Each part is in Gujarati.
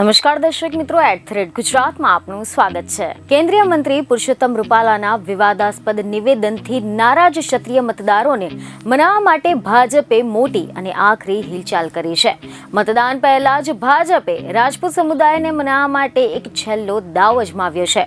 નમસ્કાર દર્શક મિત્રો એટ થ્રેડ ગુજરાતમાં આપનું સ્વાગત છે. કેન્દ્રીય મંત્રી પુરુષોત્તમ રૂપાલાના વિવાદાસ્પદ નિવેદનથી નારાજ ક્ષત્રિય મતદારોને મનાવવા માટે ભાજપે મોટી અને આખરી હિલચાલ કરી છે. મતદાન પહેલા જ ભાજપે રાજપૂત સમુદાયને મનાવવા માટે એક છેલ્લો દાવ અજમાવ્યો છે.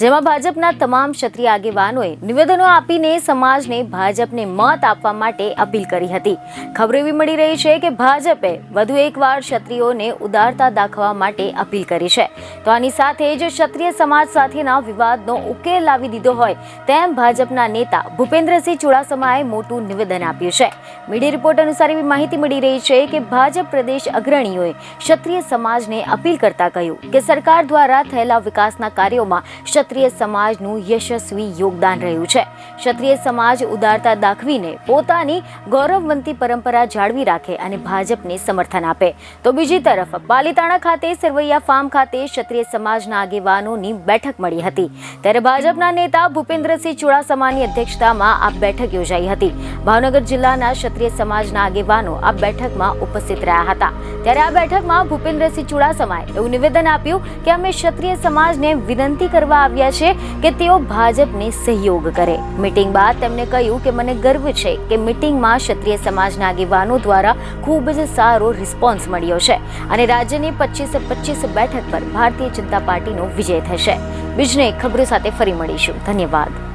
જેમાં ભાજપના તમામ ક્ષત્રિય આગેવાનોએ નિવેદનો આપીને સમાજને ભાજપને મત આપવા માટે અપીલ કરી હતી. ખબર એવી મળી રહી છે કે ભાજપે વધુ એકવાર ક્ષત્રિયોને ઉદારતા દાખવવા માટે અપીલ કરી છે. તો આની સાથે જ ક્ષત્રિય સમાજ સાથેના વિવાદનો ઉકેલ લાવી દીધો હોય તેમ ભાજપના નેતા ભૂપેન્દ્રસિંહ ચુડાસમાએ મોટું નિવેદન આપ્યું છે. મીડિયા રિપોર્ટ અનુસાર એવી માહિતી મળી રહી છે કે ભાજપ પ્રદેશ અગ્રણીઓએ ક્ષત્રિય સમાજને અપીલ કરતા કહ્યું કે સરકાર દ્વારા થયેલા વિકાસના કાર્યોમાં ક્ષત્રિય સમાજનું યશસ્વી યોગદાન રહ્યું છે. ક્ષત્રિય સમાજ ઉદારતા દાખવીને પોતાની ગૌરવવંતી પરંપરા જાળવી રાખે અને ભાજપને સમર્થન આપે. તો બીજી તરફ પાલિતાણા ખાતે સરવૈયા ફાર્મ ખાતે ક્ષત્રિય સમાજના આગેવાનોની બેઠક મળી હતી. ત્યારે ભાજપના નેતા ભૂપેન્દ્રસિંહ ચુડાસમાની અધ્યક્ષતામાં આ બેઠક યોજાઈ હતી. ભાવનગર જિલ્લાના ક્ષત્રિય સમાજના આગેવાનો આ બેઠકમાં ઉપસ્થિત રહ્યા હતા. ત્યારે આ બેઠકમાં ભૂપેન્દ્રસિંહ ચુડાસમાએ એવું નિવેદન આપ્યું કે અમે ક્ષત્રિય સમાજને વિનંતી કરવા આવ્યા છે કે તેઓ ભાજપને સહયોગ કરે. મીટિંગ બાદ તેમણે કહ્યું કે મને ગર્વ છે કે મીટિંગમાં ક્ષત્રિય સમાજના આગેવાનો દ્વારા ખૂબ જ સારો રિસ્પોન્સ મળ્યો છે અને રાજ્યની પચીસ પચીસ બેઠક પર ભારતીય જનતા પાર્ટીનો વિજય થશે. બીજને ખબરો સાથે ફરી મળીશું. ધન્યવાદ.